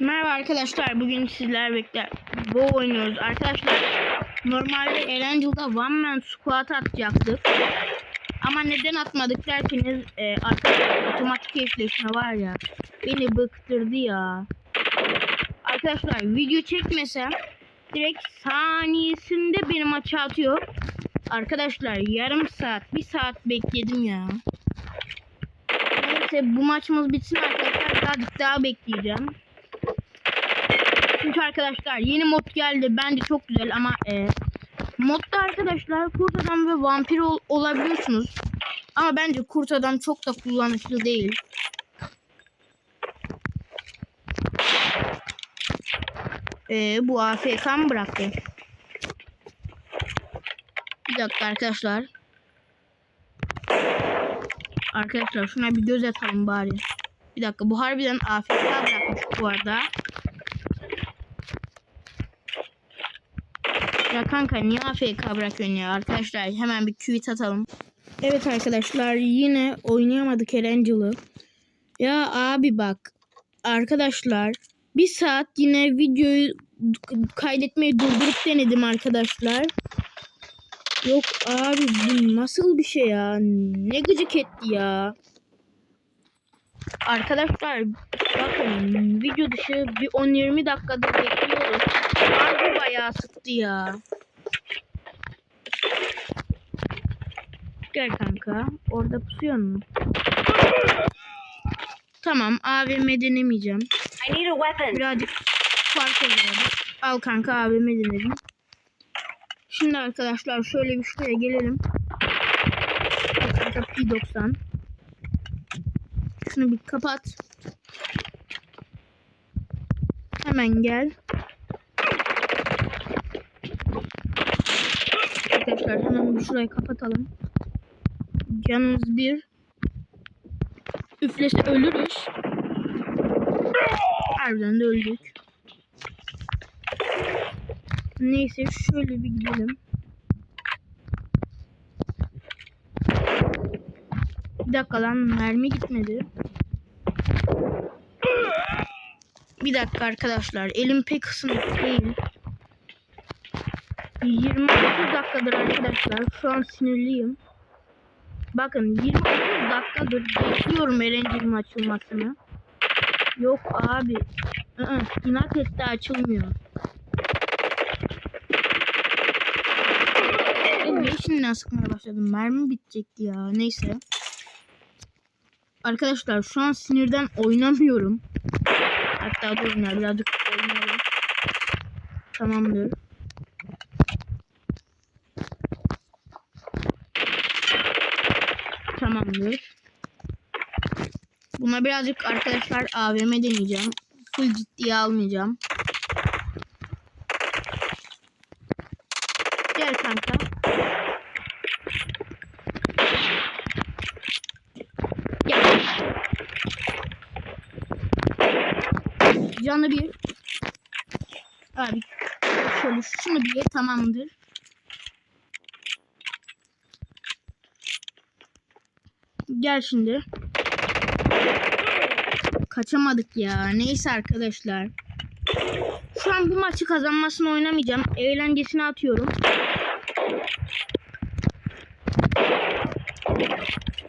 Merhaba arkadaşlar. Bugün sizler bekler. Bu oynuyoruz. Arkadaşlar normalde Erangel'da One Man Squat atacaktık. Ama neden atmadık derseniz e, arkadaşlar otomatik eşleşme var ya. Beni bıktırdı ya. Arkadaşlar video çekmesem direkt saniyesinde benim maçı atıyor. Arkadaşlar yarım saat, bir saat bekledim ya. Neyse bu maçımız bitsin arkadaşlar. Birazcık daha bekleyeceğim. Çünkü arkadaşlar yeni mod geldi. Bence çok güzel ama e, modda arkadaşlar kurt adam ve vampir ol- olabiliyorsunuz. Ama bence kurt adam çok da kullanışlı değil. E, bu AFK mı bıraktı? Bir dakika arkadaşlar. Arkadaşlar şuna bir göz atalım bari. Bir dakika bu harbiden AFK bırakmış bu arada. Ya kanka niye AFK bırakıyorsun ya arkadaşlar hemen bir tweet atalım. Evet arkadaşlar yine oynayamadık Erangel'ı. Ya abi bak arkadaşlar bir saat yine videoyu kaydetmeyi durdurup denedim arkadaşlar. Yok abi bu nasıl bir şey ya? Ne gıcık etti ya. Arkadaşlar bakın video dışı bir 10-20 dakikadır bekliyoruz. Harbi bayağı sıktı ya. Gel kanka. Orada pusuyor mu? Tamam AVM denemeyeceğim. I need a weapon. Birazcık fark eder. Al kanka AVM denedim. Şimdi arkadaşlar şöyle bir şuraya gelelim. Kanka P90. Şunu bir kapat. Hemen gel. Arkadaşlar hemen şurayı kapatalım. Canımız bir. Üflese ölürüz. Harbiden de öldük. Neyse şöyle bir gidelim. Bir dakika lan mermi gitmedi. Bir dakika arkadaşlar elim pek ısınık değil. 29 dakikadır arkadaşlar şu an sinirliyim. Bakın 29 dakikadır bekliyorum Erencil'in açılmasını. Yok abi. I ı-ı, inat etti açılmıyor. Niye şimdiden sıkmaya başladım? Mermi bitecekti ya. Neyse. Arkadaşlar şu an sinirden oynamıyorum. Hatta durun ya birazcık oynayalım. Tamamdır. Tamamdır. Buna birazcık arkadaşlar AVM deneyeceğim. Full ciddiye almayacağım. Gel kanka. Gel. Canı bir. Abi şöyle şunu bir tamamdır. Gel şimdi. Kaçamadık ya. Neyse arkadaşlar. Şu an bu maçı kazanmasını oynamayacağım. Eğlencesine atıyorum.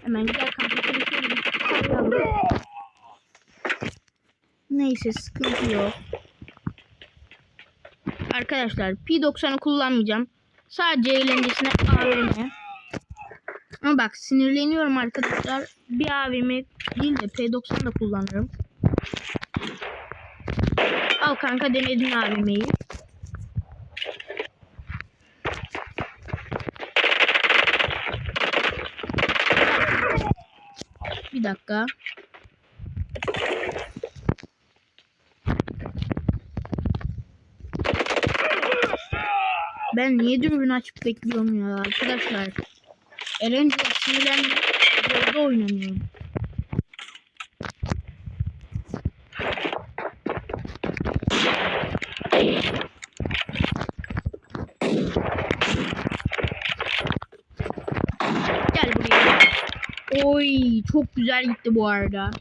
Hemen gel kanka. seni şöyle bir tarayalım. Neyse sıkıntı yok. Arkadaşlar P90'ı kullanmayacağım. Sadece eğlencesine AVM. Ama bak sinirleniyorum arkadaşlar. Bir AVM değil de P90 da kullanırım. Al kanka denedin AVM'yi. Bir dakika. Ben niye dürbün açıp bekliyorum ya arkadaşlar. Erenci sinirlendim. Yolda oynamıyorum. Gel buraya. Oy çok güzel gitti bu arada.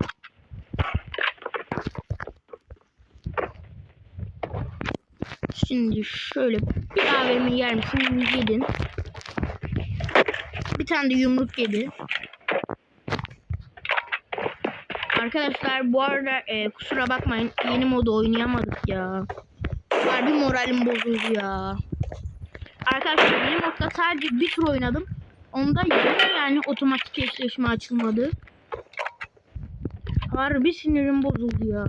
Şimdi şöyle bir AVM yer misin? Yedin. Bir tane de yumruk yedi. Arkadaşlar bu arada e, kusura bakmayın yeni modu oynayamadık ya. Harbi moralim bozuldu ya. Arkadaşlar yeni modda sadece bir tur oynadım. Onda yani otomatik eşleşme açılmadı. Harbi sinirim bozuldu ya.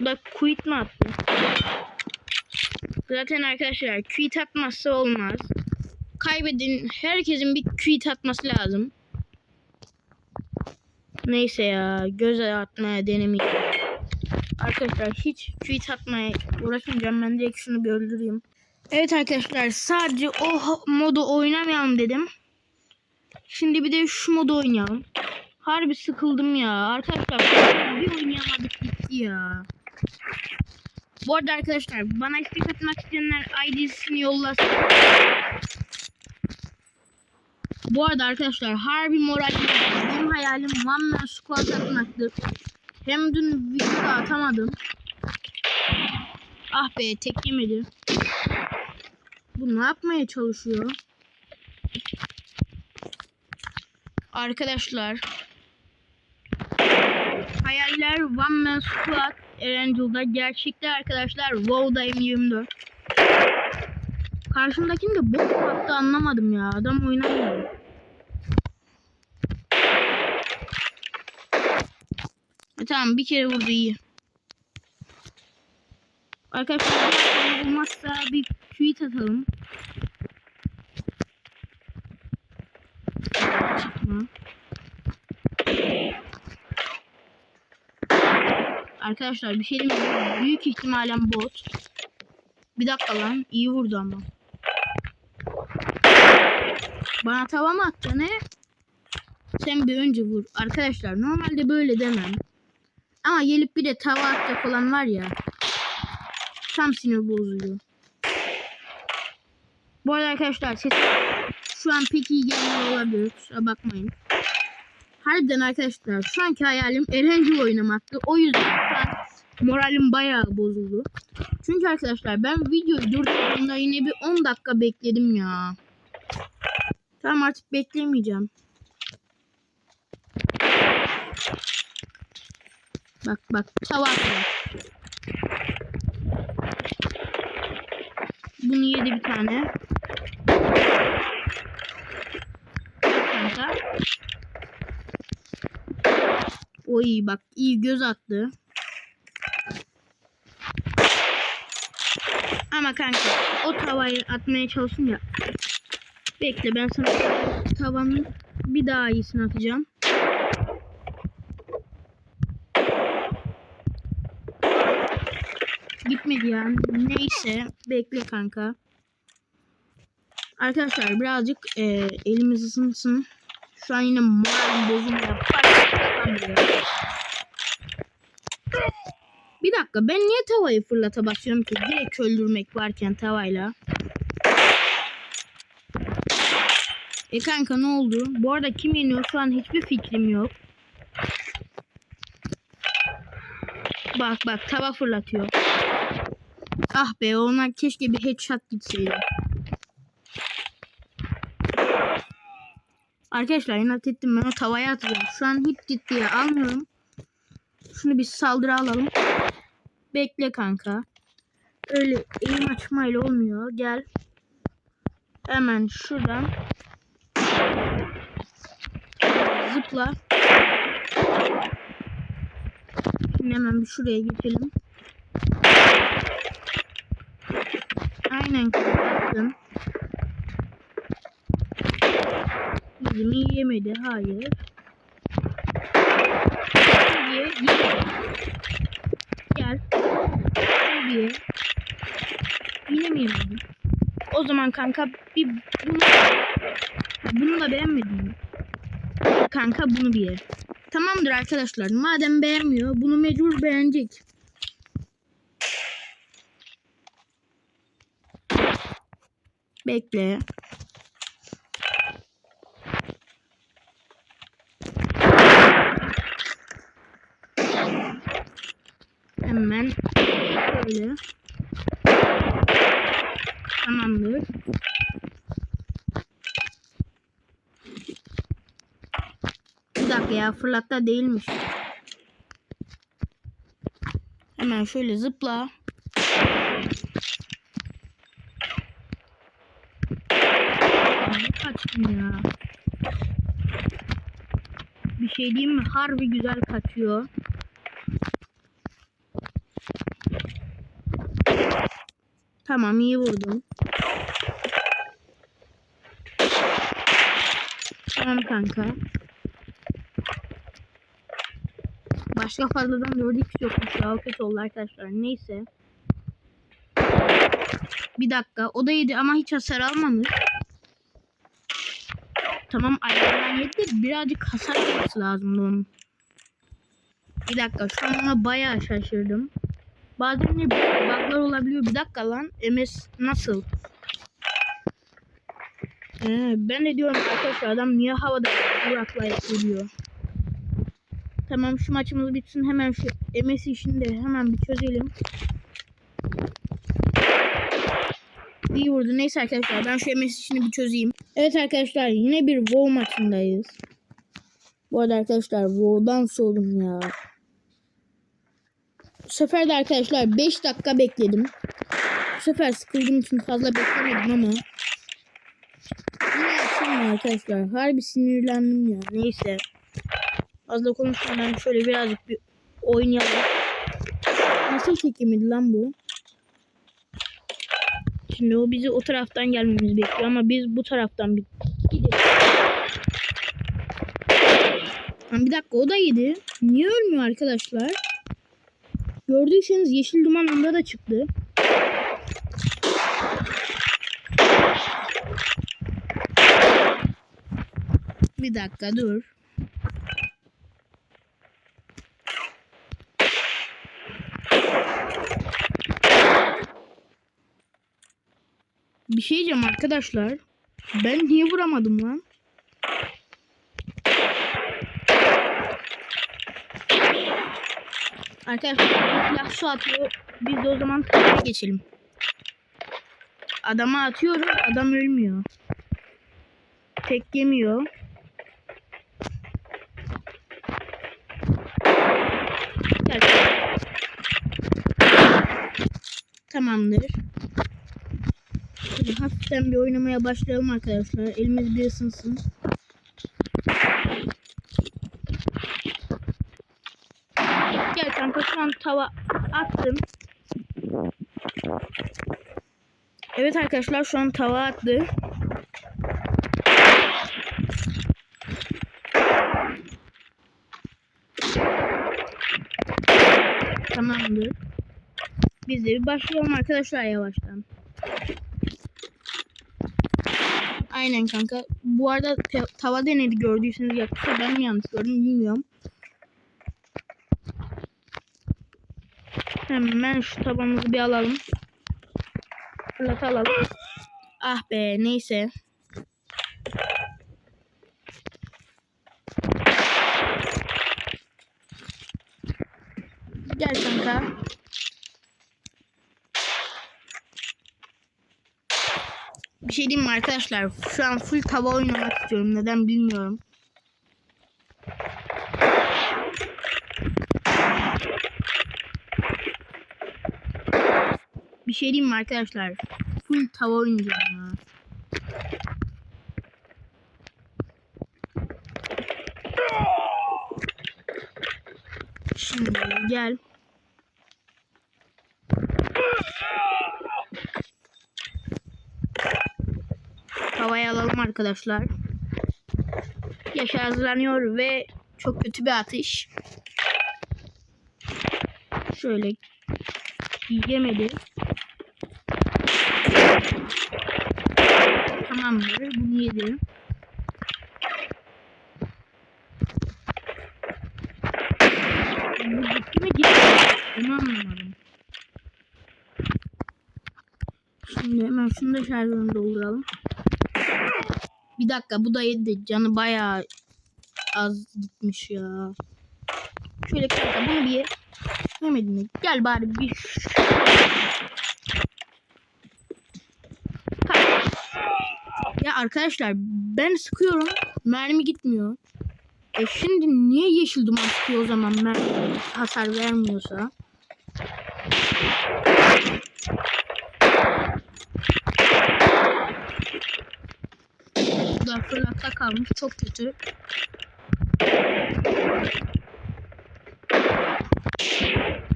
Bak quit mi attı? Zaten arkadaşlar quit atmazsa olmaz. Kaybedin herkesin bir quit atması lazım. Neyse ya göz atmaya denemeyeceğim. Arkadaşlar hiç tweet atmaya uğraşmayacağım. Ben direkt şunu bir. Evet arkadaşlar sadece o modu oynamayalım dedim. Şimdi bir de şu modu oynayalım. Harbi sıkıldım ya. Arkadaşlar bir oynayamadık gitti ya. Bu arada arkadaşlar bana istek atmak isteyenler ID'sini yollasın. Bu arada arkadaşlar harbi moralim. Benim hayalim one man squad atmaktı. Hem dün video atamadım. Ah be tek yemedi. Bu ne yapmaya çalışıyor? Arkadaşlar. Hayaller One Man Squad Erangel'da gerçekte arkadaşlar WoW'da M24. Karşımdakini de bok attı anlamadım ya. Adam oynamıyor. E, tamam bir kere vurdu iyi. Arkadaşlar olmazsa bir tweet atalım. Çıkma. Arkadaşlar bir şey diyeyim? Büyük ihtimalen bot. Bir dakika lan. iyi vurdu ama. Bana tava mı attı ne? Sen bir önce vur. Arkadaşlar normalde böyle demem. Ama gelip bir de tava atacak olan var ya. Tam sinir bozuyor. Bu arada arkadaşlar ses şu an pek iyi gelmiyor olabilir. Kusura bakmayın. Harbiden arkadaşlar şu anki hayalim Erencil oynamaktı. O yüzden moralim bayağı bozuldu. Çünkü arkadaşlar ben videoyu durdurduğumda yine bir 10 dakika bekledim ya. Tamam artık beklemeyeceğim. Bak bak tava atıyor. Bunu yedi bir tane. Kanka. Oy bak iyi göz attı. Ama kanka o tavayı atmaya çalıştım ya. Bekle ben sana tavanın bir daha iyisini atacağım. Gitmedi yani. Neyse bekle kanka. Arkadaşlar birazcık e, elimiz ısınsın. Şu an yine moralim bozulmuyor. Bir dakika ben niye tavayı fırlata basıyorum ki? Direkt öldürmek varken tavayla. E kanka ne oldu? Bu arada kim yeniyor şu an hiçbir fikrim yok. Bak bak tava fırlatıyor. Ah be ona keşke bir headshot gitseydi. Arkadaşlar inat ettim ben o tavaya atacağım. Şu an hiç ciddiye almıyorum. Şunu bir saldırı alalım. Bekle kanka. Öyle eğim açmayla olmuyor. Gel. Hemen şuradan. Zıpla. Şimdi hemen bir şuraya geçelim. Aynen kapattım. Yüzümü yemedi. Hayır. Ye, ye. Gel. Ye. Yine mi yemedin? O zaman kanka bir bunu, bunu da beğenmedin? Kanka bunu bir ye. Tamamdır arkadaşlar. Madem beğenmiyor bunu mecbur beğenecek. Bekle. Hemen şöyle. Tamamdır. Bir dakika ya fırlatta değilmiş. Hemen şöyle zıpla. Kaçtım ya. Bir şey diyeyim mi? Harbi güzel kaçıyor. Tamam iyi vurdum. Tamam kanka. Başka fazladan gördük yokmuş ya. Kötü oldu arkadaşlar. Neyse. Bir dakika. O da yedi ama hiç hasar almamış. Tamam ayağından yedi birazcık hasar alması lazımdı onun. Bir dakika şu an ona bayağı şaşırdım. Bazen de bug'lar olabiliyor. Bir dakika lan. MS nasıl? Ee, ben de diyorum arkadaşlar adam niye havada duraklayıp duruyor. Tamam şu maçımız bitsin hemen şu MS işini de hemen bir çözelim. İyi vurdu. Neyse arkadaşlar ben şu MS işini bir çözeyim. Evet arkadaşlar yine bir WoW maçındayız. Bu arada arkadaşlar WoW'dan soğudum ya. Bu sefer de arkadaşlar 5 dakika bekledim. Bu sefer sıkıldığım için fazla beklemedim ama. Yine açılmıyor arkadaşlar. Harbi sinirlendim ya. Neyse. Fazla konuşmadan şöyle birazcık bir oynayalım. Nasıl çekimiydi lan bu? Şimdi o bizi o taraftan gelmemizi bekliyor ama biz bu taraftan bir gidelim. Bir dakika o da yedi. Niye ölmüyor arkadaşlar? Gördüyseniz yeşil duman onda da çıktı. Bir dakika dur. Bir şey diyeceğim arkadaşlar. Ben niye vuramadım lan? Arkadaşlar silah su atıyor. Biz de o zaman tarafa geçelim. Adama atıyoruz. Adam ölmüyor. Tek yemiyor. Tamamdır. Şimdi hafiften bir oynamaya başlayalım arkadaşlar. Elimiz bir ısınsın. Gel kanka şu an tava attım. Evet arkadaşlar şu an tava attı. Tamamdır. Biz de bir başlayalım arkadaşlar yavaştan. Aynen kanka. Bu arada tava denedi gördüyseniz yakışsa ben mi yanlış gördüm bilmiyorum. Hemen şu tabağımızı bir alalım. Fırlat alalım. Ah be neyse. Gel kanka. Bir şey diyeyim mi arkadaşlar? Şu an full tava oynamak istiyorum. Neden bilmiyorum. Şey diyeyim mi arkadaşlar? Full tava oynayacağım ya. Şimdi gel. Havaya alalım arkadaşlar. Yaşar hazırlanıyor ve çok kötü bir atış. Şöyle yemedi. Tamamdır. Bunu yedi. Bu gitti mi gitti? Onu anlamadım. Şimdi hemen şunu da şarjını dolduralım. Bir dakika bu da yedi. Canı bayağı az gitmiş ya. Şöyle kanka bunu bir Yemedin mi? Gel bari bir. Kaç. Ya arkadaşlar ben sıkıyorum. Mermi gitmiyor. E şimdi niye yeşil duman sıkıyor o zaman mermi hasar vermiyorsa? Bu da fırlatta kalmış. Çok kötü.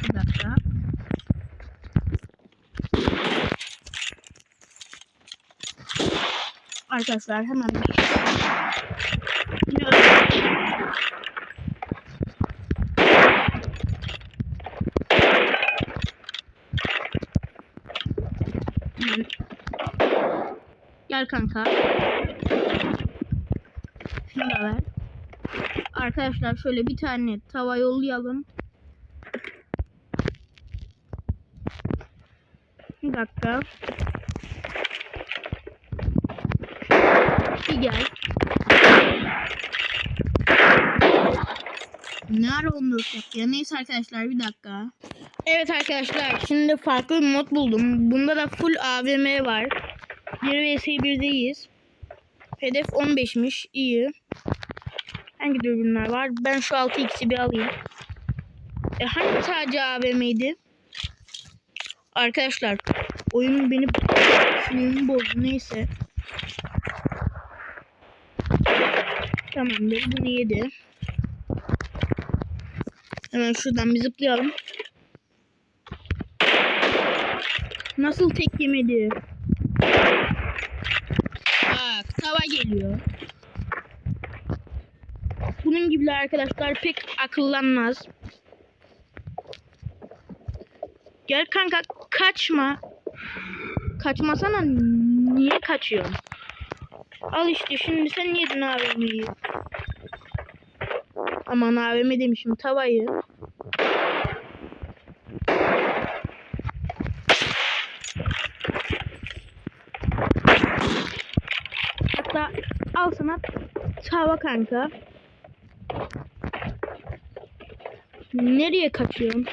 Bir dakika. Arkadaşlar hemen. Gel kanka. Şunu da ver. Arkadaşlar şöyle bir tane tava yollayalım. Bir dakika. Gel. Ne ara 14 yaptı ya? Neyse arkadaşlar bir dakika. Evet arkadaşlar şimdi farklı bir mod buldum. Bunda da full AVM var. 1 vs 1'deyiz. Hedef 15'miş. İyi. Hangi dürbünler var? Ben şu 6x'i bir alayım. E hani sadece AVM'ydi? Arkadaşlar oyun beni sinirimi bozdu. Neyse. Tamamdır. Bunu yedi. Hemen şuradan bir zıplayalım. Nasıl tek yemedi? Bak tava geliyor. Bunun gibiler arkadaşlar pek akıllanmaz. Gel kanka kaçma. Kaçmasana niye kaçıyorsun? Al işte şimdi sen yedin AVM'yi. Aman AVM demişim tavayı. Hatta al sana tava kanka. Nereye kaçıyorsun?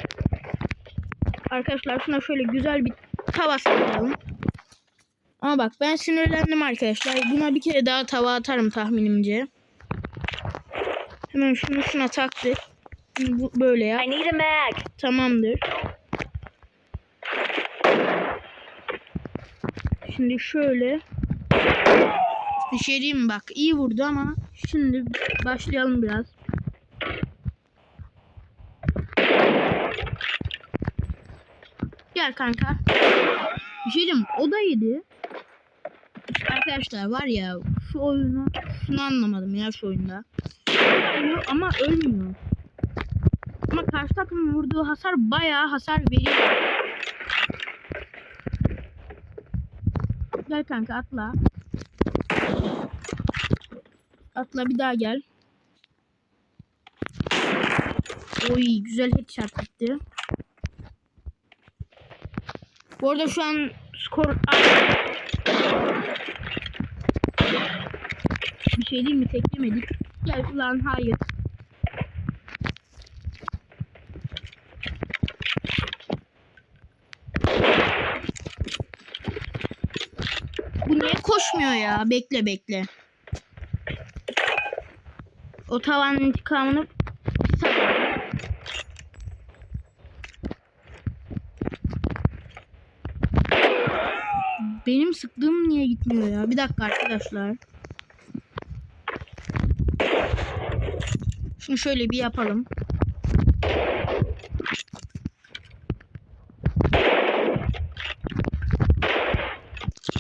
Arkadaşlar şuna şöyle güzel bir tava sallayalım. Ama bak ben sinirlendim arkadaşlar. Buna bir kere daha tava atarım tahminimce. Hemen şunu şuna taktık. Bu böyle ya. I need a mag. Tamamdır. Şimdi şöyle. Bir şey diyeyim mi? bak iyi vurdu ama şimdi başlayalım biraz. Gel kanka. Bir şey diyeyim o da yedi. Arkadaşlar var ya şu oyunu şunu anlamadım ya şu oyunda. Vuruyor Ama ölmüyor. Ama karşı takımın vurduğu hasar bayağı hasar veriyor. Gel kanka atla. Atla bir daha gel. Oy güzel headshot gitti. Bu arada şu an skor şey değil mi teklemedik. Gel ulan hayır. Bu niye koşmuyor ya? Bekle bekle. O tavanın intikamını Benim sıktığım niye gitmiyor ya? Bir dakika arkadaşlar. Şunu şöyle bir yapalım.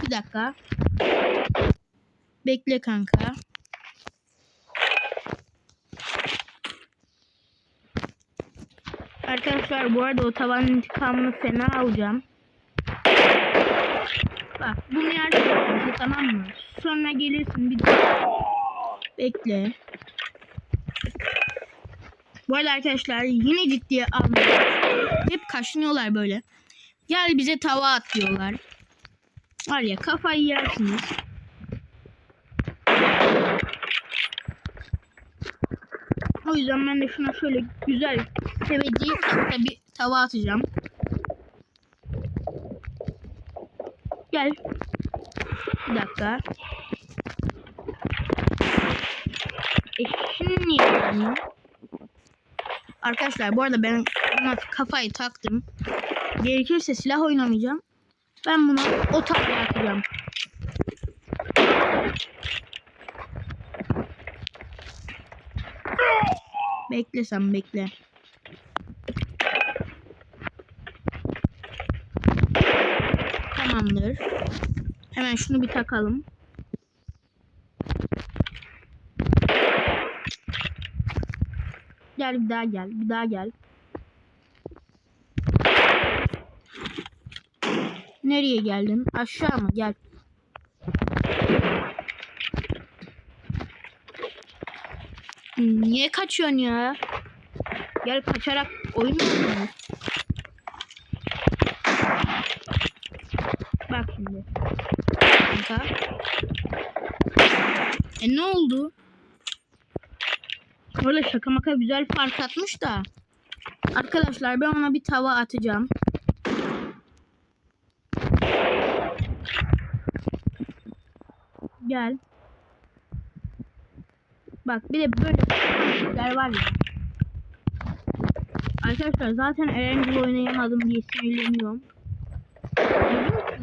Bir dakika. Bekle kanka. Arkadaşlar bu arada o tavanın intikamını fena alacağım. Bak bunu yersin tamam mı? Sonra gelirsin bir Bekle. Bu arada arkadaşlar yine ciddiye almıyorlar. Hep kaşınıyorlar böyle. Gel bize tava at diyorlar. Var ya kafayı yersiniz. O yüzden ben de şuna şöyle güzel seveceği tatlı bir tava atacağım. Gel. Bir dakika. E şimdi niye gelmiyor? Arkadaşlar bu arada ben buna kafayı taktım. Gerekirse silah oynamayacağım. Ben buna o tavaya atacağım. Bekle sen bekle. Tamamdır. Hemen şunu bir takalım. Gel bir daha gel. Bir daha gel. Nereye geldin? Aşağı mı? Gel. Niye kaçıyorsun ya? Gel kaçarak oyun mu? Bak şimdi. E ne oldu? Orada şaka maka güzel fark atmış da. Arkadaşlar ben ona bir tava atacağım. Gel. Bak bir de böyle şeyler var ya. Arkadaşlar zaten Erangel oynayamadım diye söylemiyorum.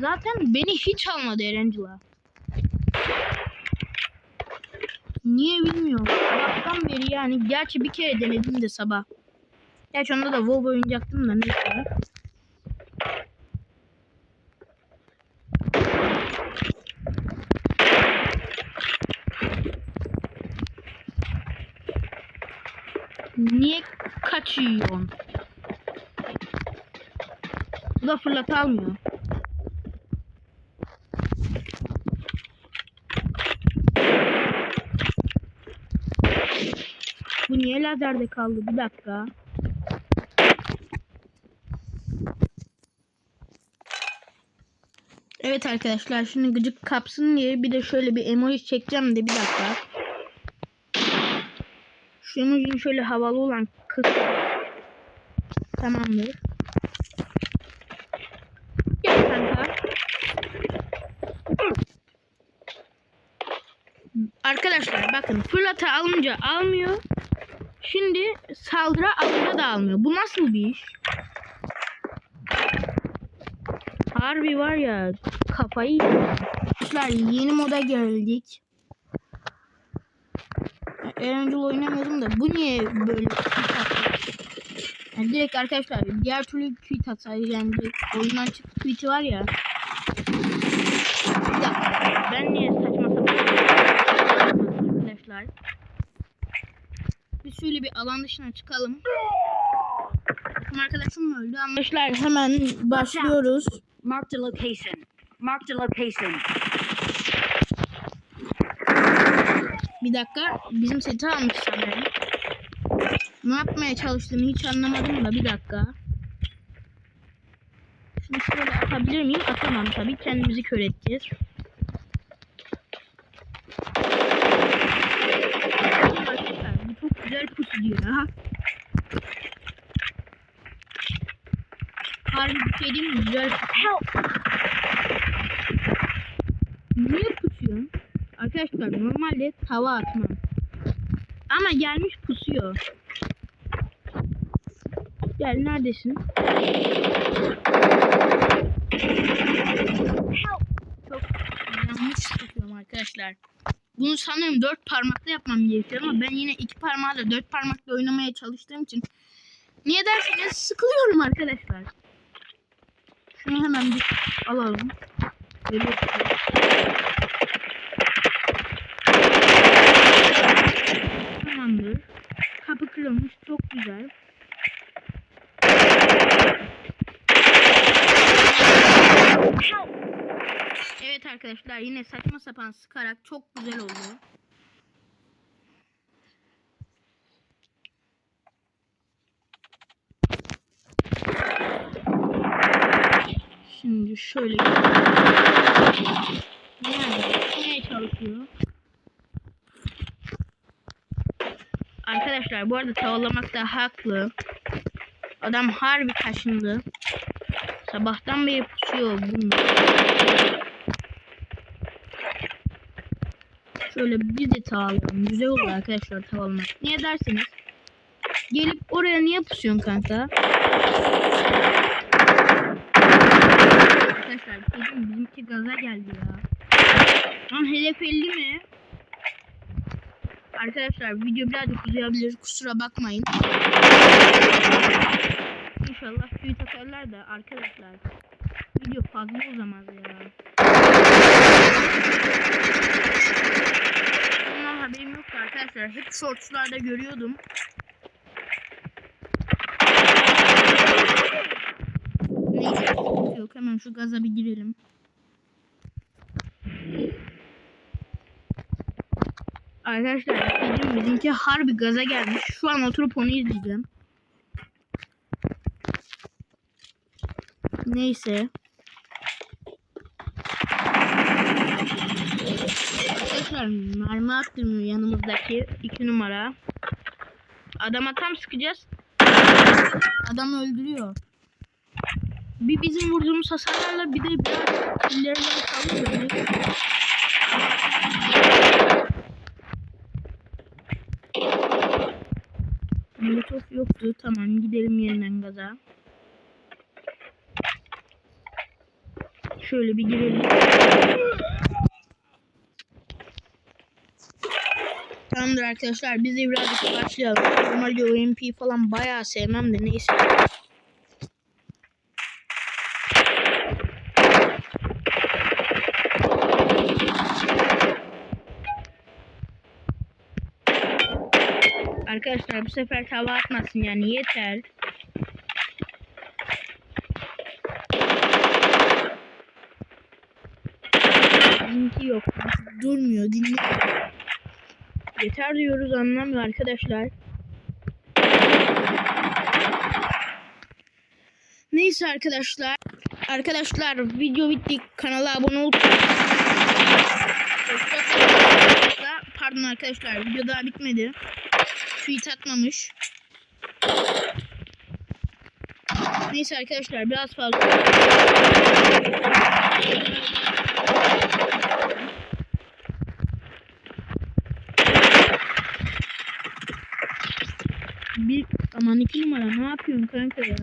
Zaten beni hiç almadı Erangel'a. Niye bilmiyorum. Sabahtan beri yani. Gerçi bir kere denedim de sabah. Gerçi onda da WoW oynayacaktım da neyse. Niye kaçıyorsun? Bu da fırlat almıyor. Niye lazerde kaldı? Bir dakika. Evet arkadaşlar şimdi gıcık kapsın diye bir de şöyle bir emoji çekeceğim de bir dakika. Şu emojinin şöyle havalı olan kız. Tamamdır. Gel kanka. Arkadaşlar bakın fırlata alınca almıyor. Şimdi saldıra alınca da almıyor. Bu nasıl bir iş? Harbi var ya kafayı. Arkadaşlar yeni moda geldik. Erangel oynamıyordum da bu niye böyle yani direkt arkadaşlar diğer türlü tweet atsaydı yani direkt oyundan çıktı tweet'i var ya. Bir dakika ben niye saçma sapan arkadaşlar. Biz şöyle bir alan dışına çıkalım. Arkadaşım öldü? Arkadaşlar hemen başlıyoruz. Mark the location. Mark the location. Bir dakika bizim seti almış sanırım. Ne yapmaya çalıştığını hiç anlamadım da bir dakika. Şunu şöyle atabilir miyim? Atamam tabii. Kendimizi kör edeceğiz. Arkadaşlar bu çok güzel pusu diyor ha. Harbi bir şey değil mi? Güzel pusu. Niye pusuyorsun? Arkadaşlar normalde tava atmam. Ama gelmiş pusuyor. Gel neredesin? Çok yanlış tutuyorum arkadaşlar. Bunu sanırım dört parmakla yapmam gerekiyor ama ben yine iki parmağıyla dört parmakla oynamaya çalıştığım için niye derseniz sıkılıyorum arkadaşlar. Şunu hemen bir alalım. Tutalım. Tamamdır. Kapı kırılmış. Çok güzel. Evet arkadaşlar yine saçma sapan sıkarak çok güzel oldu. Şimdi şöyle yani neye çalışıyor? Arkadaşlar bu arada tavalamakta haklı. Adam harbi kaşındı. Sabahtan beri pusuyor bunu. Şöyle biz de tavalayalım. Güzel olur arkadaşlar tavalamak. Niye derseniz. Gelip oraya niye pusuyorsun kanka? Arkadaşlar dedim bizimki gaza geldi ya. Lan hedef 50 mi? Arkadaşlar video birazcık uzayabilir. Kusura bakmayın. İnşallah suyu takarlar da arkadaşlar. Video fazla uzamaz ya. Arkadaşlar. Hep shortslarda görüyordum. Neyse yok. Hemen şu gaza bir girelim. Arkadaşlar dedim bizimki harbi gaza gelmiş. Şu an oturup onu izleyeceğim. Neyse. Arkadaşlar mermi attırmıyor yanımızdaki iki numara. Adama tam sıkacağız. Adam öldürüyor. Bir bizim vurduğumuz hasarlarla bir de biraz illerinden sallıyor. Molotof yoktu. Tamam gidelim yeniden gaza. Şöyle bir girelim. Tamamdır arkadaşlar biz de birazcık başlayalım. Normalde OMP falan bayağı sevmem de neyse. Arkadaşlar bu sefer tava atmasın yani yeter. Bizimki yok. Durmuyor, dinliyor. Yeter diyoruz anlamıyor arkadaşlar. Neyse arkadaşlar. Arkadaşlar video bitti. Kanala abone olup. Pardon arkadaşlar video daha bitmedi. Tweet atmamış. Neyse arkadaşlar biraz fazla. Bir aman iki numara ne yapıyorsun kanka ya?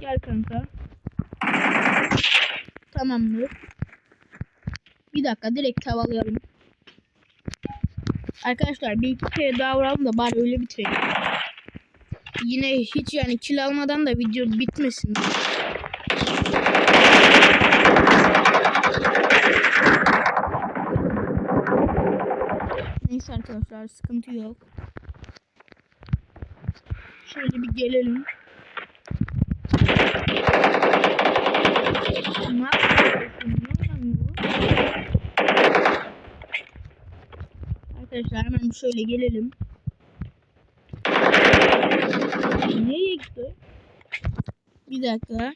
Gel kanka. Tamamdır. Bir dakika direkt tavalayalım. Arkadaşlar bir iki kere daha vuralım da bari öyle bitirelim. Yine hiç yani kill almadan da video bitmesin. Neyse arkadaşlar sıkıntı yok. Şöyle bir gelelim. Arkadaşlar hemen şöyle gelelim. Nereye gitti? Bir dakika.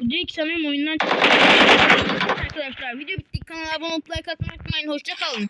Direkt sanırım oyundan çıktı. Arkadaşlar video bitti. Kanala abone olup like atmayı unutmayın. Hoşça kalın.